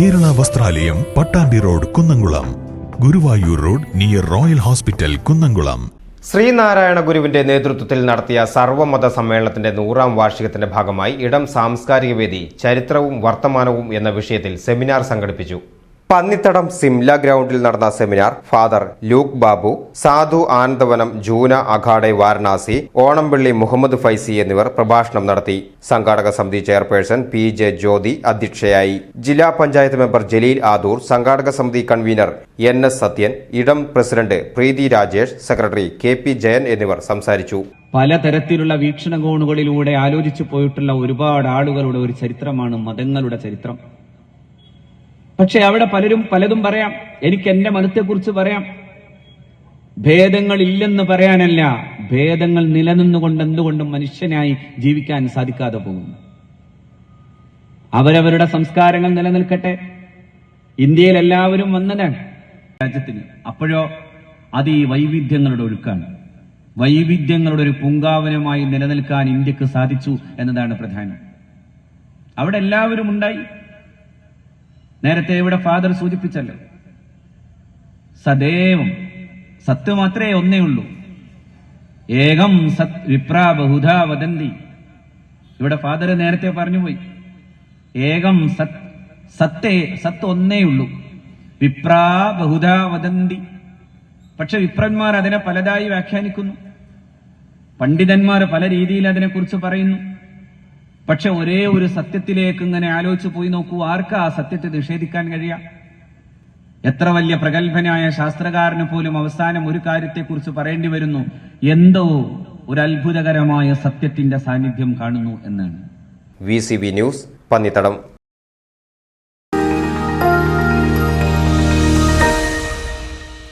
ദേവാലയം Pattambi road Kunnamkulam. Guruvayur road near royal hospital Kunnamkulam. Sreenarayana ഗുരുവിന്റെ നേതൃത്വത്തിൽ നടത്തിയ സർവമത സമ്മേളനത്തിന്റെ നൂറാം വാർഷികത്തിന്റെ ഭാഗമായി ഇടം സാംസ്കാരിക വേദി ചരിത്രവും വർത്തമാനവും എന്ന വിഷയത്തിൽ സെമിനാർ സംഘടിപ്പിച്ചു. പന്നിത്തടം സിംല ഗ്രൗണ്ടിൽ നടന്ന സെമിനാർ ഫാദർ ലൂക്ക് ബാബു സാധു ആനന്ദവനം ജൂന അഖാഡെ വാരണാസി ഓണംപള്ളി മുഹമ്മദ് ഫൈസി എന്നിവർ പ്രഭാഷണം നടത്തി. സംഘാടക സമിതി ചെയർപേഴ്സൺ പി ജെ ജ്യോതി അധ്യക്ഷയായി. ജില്ലാ പഞ്ചായത്ത് മെമ്പർ ജലീൽ ആദൂർ സംഘാടക സമിതി കൺവീനർ എൻ എസ് സത്യൻ ഇടം president Preethi Rajesh secretary K P Jayan എന്നിവർ സംസാരിച്ചു. പലതരത്തിലുള്ള വീക്ഷണകോണുകളിലൂടെ ആലോചിച്ചു പോയിട്ടുള്ള ഒരുപാട് ആളുകളുടെ ഒരു ചരിത്രമാണ് മതങ്ങളുടെ ചരിത്രം. പക്ഷെ അവിടെ പലരും പലതും പറയാം. എനിക്ക് എന്റെ മതത്തെക്കുറിച്ച് പറയാം. ഭേദങ്ങൾ ഇല്ലെന്ന് പറയാനല്ല ഭേദങ്ങൾ നിലനിന്നുകൊണ്ട് എന്തുകൊണ്ടും മനുഷ്യനായി ജീവിക്കാൻ സാധിക്കാതെ പോകുന്നു. അവരവരുടെ സംസ്കാരങ്ങൾ നിലനിൽക്കട്ടെ. ഇന്ത്യയിൽ എല്ലാവരും വന്നതാണ് രാജ്യത്തിന്. അപ്പോഴോ അത് ഈ വൈവിധ്യങ്ങളുടെ ഒഴുക്കാണ് വൈവിധ്യങ്ങളുടെ ഒരു പൂങ്കാവനമായി നിലനിൽക്കാൻ ഇന്ത്യയ്ക്ക് സാധിച്ചു എന്നതാണ് പ്രധാനം. അവിടെ എല്ലാവരും ഉണ്ടായി. നേരത്തെ ഇവിടെ ഫാദർ സൂചിപ്പിച്ചല്ലോ. സദേവം സത്ത് മാത്രമേ ഒന്നേ ഉള്ളൂ. ഏകം സത് വിപ്രാ ബഹുധാ വദന്തി. ഇവിടെ ഫാദർ നേരത്തെ പറഞ്ഞുപോയി. ഏകം സത് സത്തേ സത്ത് ഒന്നേ ഉള്ളൂ. വിപ്രാ ബഹുധാ വദന്തി. പക്ഷെ വിപ്രന്മാർ അതിനെ പലതായി വ്യാഖ്യാനിക്കുന്നു. പണ്ഡിതന്മാർ പല രീതിയിൽ അതിനെക്കുറിച്ച് പറയുന്നു. പക്ഷെ ഒരേ ഒരു സത്യത്തിലേക്ക് ഇങ്ങനെ ആലോചിച്ച് പോയി നോക്കൂ ആർക്കാ ആ സത്യത്തെ നിഷേധിക്കാൻ കഴിയ എത്ര വലിയ പ്രഗത്ഭനായ ശാസ്ത്രകാരന് പോലും അവസാനം ഒരു കാര്യത്തെക്കുറിച്ച് പറയേണ്ടി വരുന്നു? എന്തോ ഒരു അത്ഭുതകരമായ സത്യത്തിന്റെ സാന്നിധ്യം കാണുന്നു എന്നാണ്. V news Pannithadam.